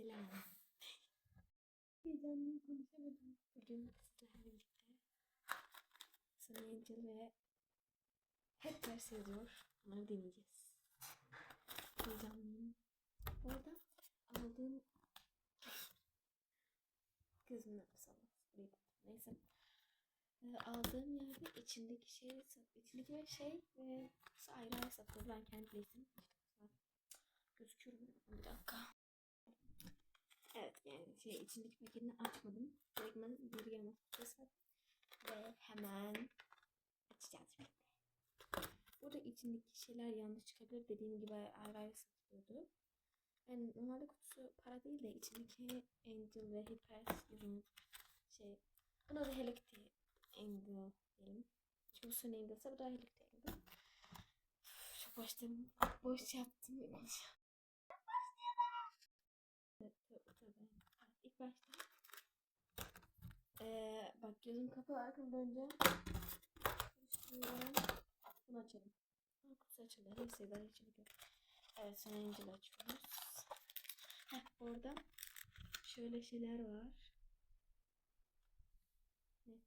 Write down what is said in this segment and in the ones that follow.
Selam. Heyecanlıyım konuşamadım. Bugün sizlerle birlikte Sana Angel ve hep ters yazıyor. Onları deneyeceğiz. Heyecanlıyım. Bu arada aldığım gözümün arkası olmaz. Neyse. Ee, aldığım yerde içindeki şey, içindeki ve şey ve ayrı ayrı satılıyor. Ben kendi place'im. Gözüküyorum. Bir dakika. Evet yani şey içindeki paketini açmadım. Direktmen geri gelmez kutusu ve hemen açacağız şimdi. Burada içindeki şeyler yanlış çıkabilir. Dediğim gibi ayrı ayrı satılıyordu. Yani normalde kutusu para değil de içindeki Angel ve Hypers ürün şey. Buna da Hello Kitty Angel diyelim. Çünkü bu son Angel'sa bu da Hello Angel. Çok başladım. Boş yaptım. Başta ee, bak gözüm kapalı arkamı döneceğim. Bunu açalım. Kutusu açıldı. Neyse hiç yok. Evet sonra Angel açıyoruz. Heh, orada şöyle şeyler var. Net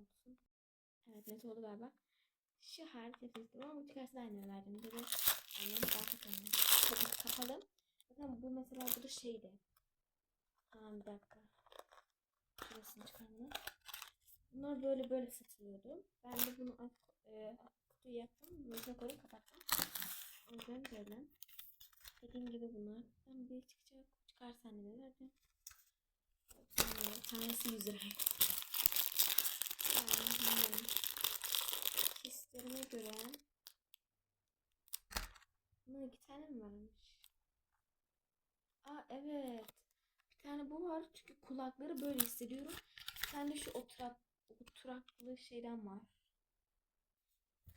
olsun. Evet net oldu galiba. Şu harf yapıştım ama bu çıkarsa aynı verdim. Böyle aynen daha kapalı. Kapalı. Bakın bu mesela bu da şeydi. Tamam bir dakika. Şurasını çıkarma. Bunlar böyle böyle satılıyordu. Ben de bunu e, kutuyu yaptım. Bunu koyup kapattım. O yüzden böyle. Dediğim gibi bunlar. Ben bir çıkacak. Çıkarsa anneme. Yani tanesi 100 lira. Yani, hislerime göre bunun iki tane mi varmış? Aa evet. Tane bu var çünkü kulakları böyle hissediyorum. Bir tane şu oturak, oturaklı şeyden var.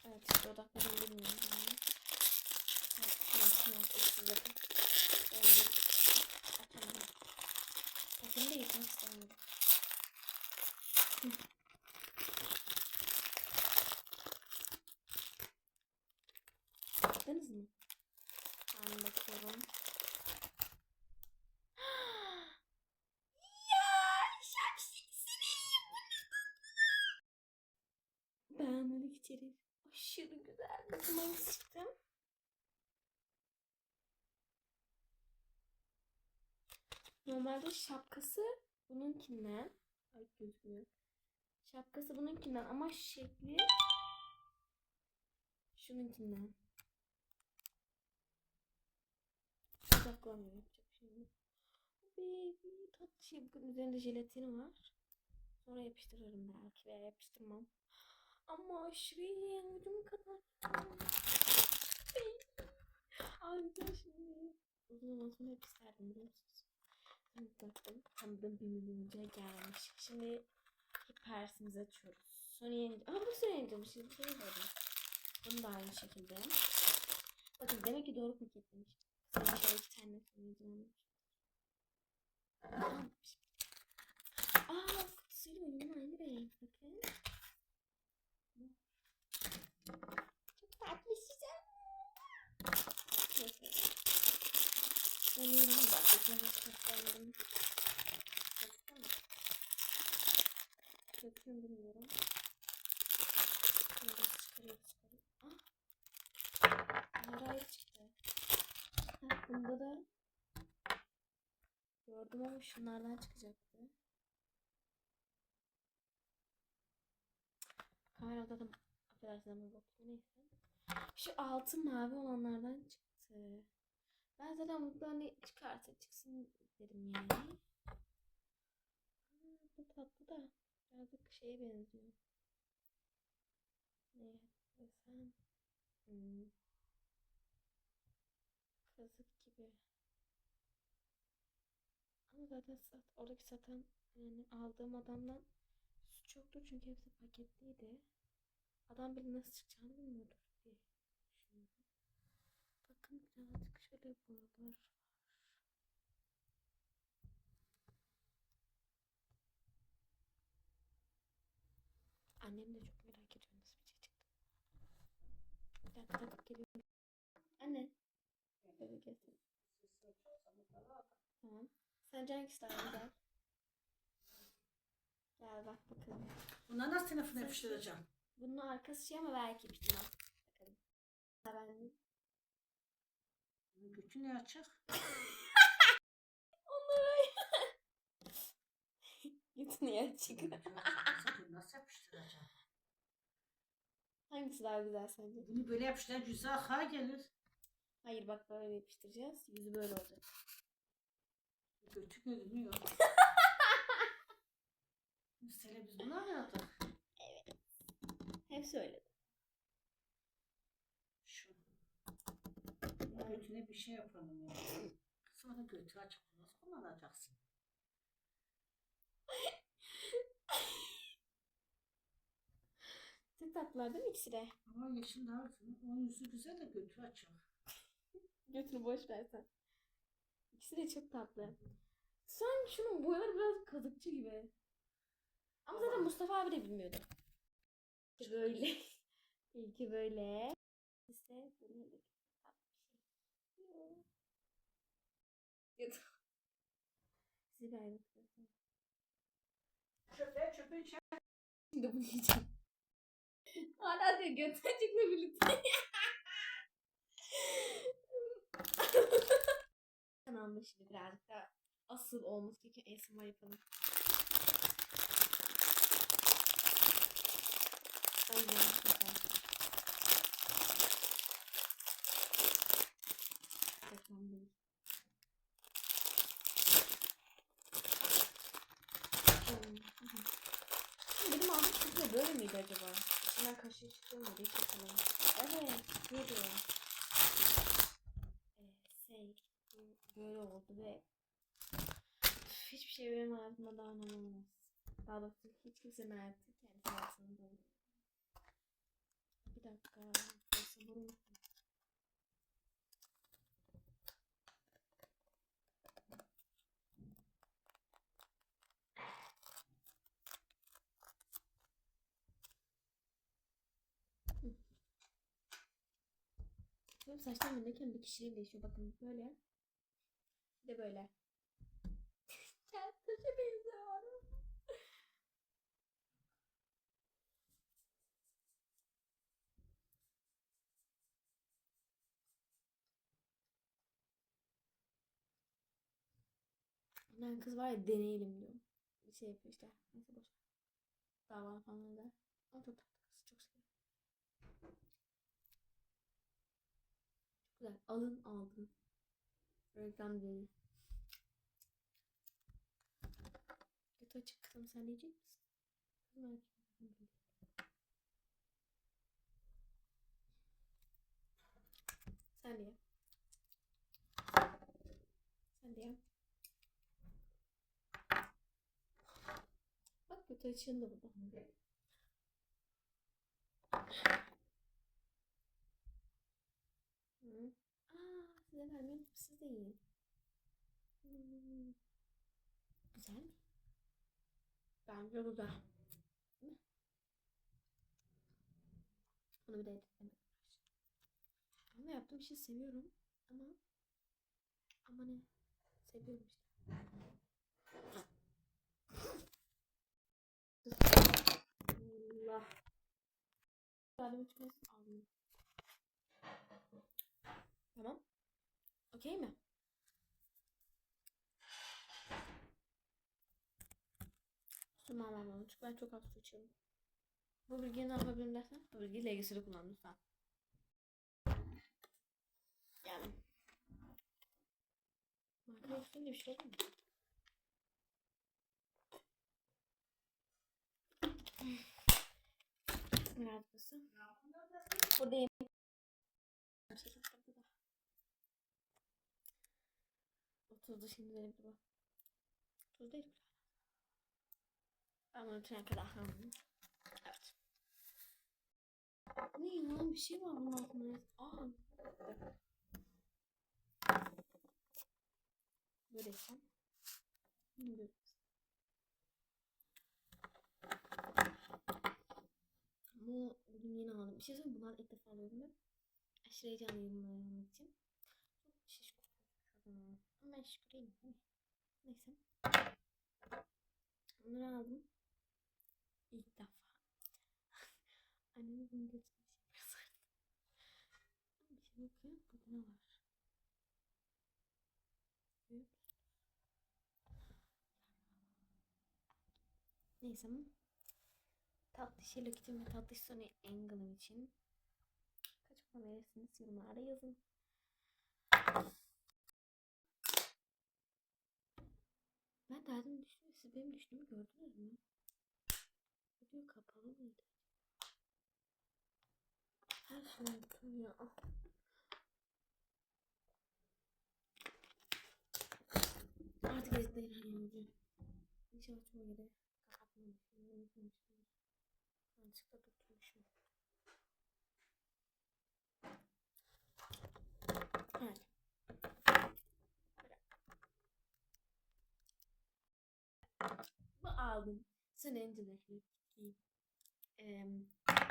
Evet işte odaklarını bilmiyorum yani. Evet, açıkladım. Böyle açamadım. Bakın da yıkmak istemiyorum. Baktınız mı? Ben bakıyorum. ya şapşiksini Ben bunu içerim. Aşırı çıktım. Normalde şapkası bununkinden. Ay gözükmüyor. Şapkası bununkinden ama şekli şununkinden. Odaklanmıyor. Yapacak bir şey. Baby tatlı şey. Bakın üzerinde jelatini var. Sonra yapıştırırım belki veya yapıştırmam. Ama aşırı. Ucum kadar. Ben şimdi uzun olmasını hep isterdim biliyor musunuz? Şimdi baktım. Tanıdığım bir milyoncuya gelmiş. Şimdi hipersimizi açıyoruz. Sony Angel. Aa bu Angel'mış. Şimdi bir şey dedim. Bunu da aynı şekilde. Bakın demek ki doğru paketlemiş. Sana şöyle iki tane almış. Aa kutusuyla benim aynı renk. Bakın. Çok tatlı güzel. Neyse. Sanıyorum bak. Geçen hiç göstermedim. Baksana. Yapıyorum bilmiyorum. Şöyle çıkarıyor çıkarıyor. Ah. Ayrı çıktı. Heh, bunda da gördüm ama şunlardan çıkacaktı. Kamerada da affedersin ama bakıyor neyse. Şu altı mavi olanlardan çıktı. Ben zaten burada hani çıkarsa çıksın dedim yani. Aa, bu tatlı da birazcık şeye benziyor. Ne desem? Hmm. Kazık gibi. Ama zaten sat, oradaki satan yani aldığım adamdan suç yoktu çünkü hepsi paketliydi. Adam bile nasıl çıkacağını bilmiyordur diye. Bakın birazcık şöyle buralar var. Annem de çok merak ediyor nasıl bir şey çıktı. Bir dakika takıp geliyorum. Anne. Böyle gelsin. Tamam. Sence hangisi daha güzel? Gel bak bakalım. Bunları nasıl telefona yapıştıracağım? Bunun arkası şey ama belki yapıştırmaz. Bakalım. Ben Bunun Götü ne açık? Onları Götünü açık. Nasıl yapıştıracağım? Hangisi daha güzel sence? Bunu böyle yapıştıran cüzde ha gelir. Hayır bak böyle yapıştıracağız. Yüzü böyle olacak. Götü görünüyor. Mesela biz bunu aradık. Hepsi öyle. Şu. Götüne bir şey yapalım ya. Sonra götü açık. Nasıl kullanacaksın? Çok tatlılar değil mi ikisi de? Ama yeşil daha güzel. Onun yüzü güzel de götü açık. Götünü boş versen. İkisi de çok tatlı. Sen şunun boyaları biraz kazıkçı gibi. Ama zaten Mustafa abi de bilmiyordu. Böyle. İyi ki böyle. İşte böyle bir tatlı bir şey. Yok. Sizi beğendim. Çöpe çöpe içe. Şimdi bunu yiyeceğim. Hala diyor göt açıkla birlikte. Kanalımda şimdi birazcık daha asıl olması gereken ASMR yapalım. Ay yanlış mesela. Reklam değil. Hmm, hı hı. Benim aldığım çıkıyor böyle miydi acaba? İçinden kaşığı çıkıyor muydu? Hiç hatırlamıyorum. Evet. Ee, şey, böyle oldu ve Üf, hiçbir şey benim hayatıma daha anlamamaz. Daha doğrusu hiç kimsenin hayatı kendi hayatının böyle. Bir dakika. Burası burun. Benim saçlarım önündeyken bir kişiliğim değişiyor. Bakın böyle. Bir de böyle. Kendi saça benziyor. Ben kız var ya deneyelim diyorum. Bir şey yapıyor işte. Neyse boş. Dava falan eder. Ama çok tatlı kız. Çok seviyorum. Güzel. Alın aldım. Reklam değil. Kötü açık kızım sen diyecek misin? Sen de. Sen de. Bak kötü açığın da burada. Hı. Aa, size vermiyorum. Siz de yiyin. Hmm. Güzel mi? Bence güzel. Değil mi? Bunu bir de editlemek Ama yaptığım işi seviyorum. Ama ama ne? Seviyorum işte. Allah. Yardım etmez. Tamam. Okey mi? Tamam. Çünkü ben çok az su içiyorum. Bu bilgiyi ne yapabilirim dersen? Bu bilgiyi LGS'de kullan lütfen. Yani. Marka üstünde bir şey olur mu? Basın. Buradayım. Otuzdu şimdi benim bu. Otuz değil mi? Bunu tren kadar. Evet. Ne lan bir şey var bunun altında. Aa. Böyle yapsam. Bunu böyle. Bu bugün yeni aldım. Bir şey söyleyeyim? Bunlar ilk defa alıyorum ben. Aşırı heyecanlıyım almak için. Ama ben? Neyse. Bunları aldım. İlk defa. Annemin bunu götürmüş. Bir şey bakayım. Burada ne var? Neyse. Tatlış Hello Kitty ve tatlış Sony Angle'ım için kaç puan verirsiniz yorumlara yazın. Ben derdim düştüm. Siz benim düştüğümü gördünüz mü? Video kapalı mıydı? Her şeyi unuttum ya. Artık editleyin halledeceğim. İnşallah çoğu yere kapatmamışım. Yanlışlıkla tutmuşum. Evet. Bu aldım. Sun Angela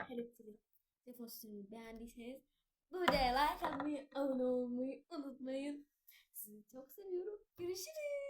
Hello Kitty deposunu beğendiyseniz bu videoya like atmayı, abone olmayı unutmayın. Sizi çok seviyorum. Görüşürüz.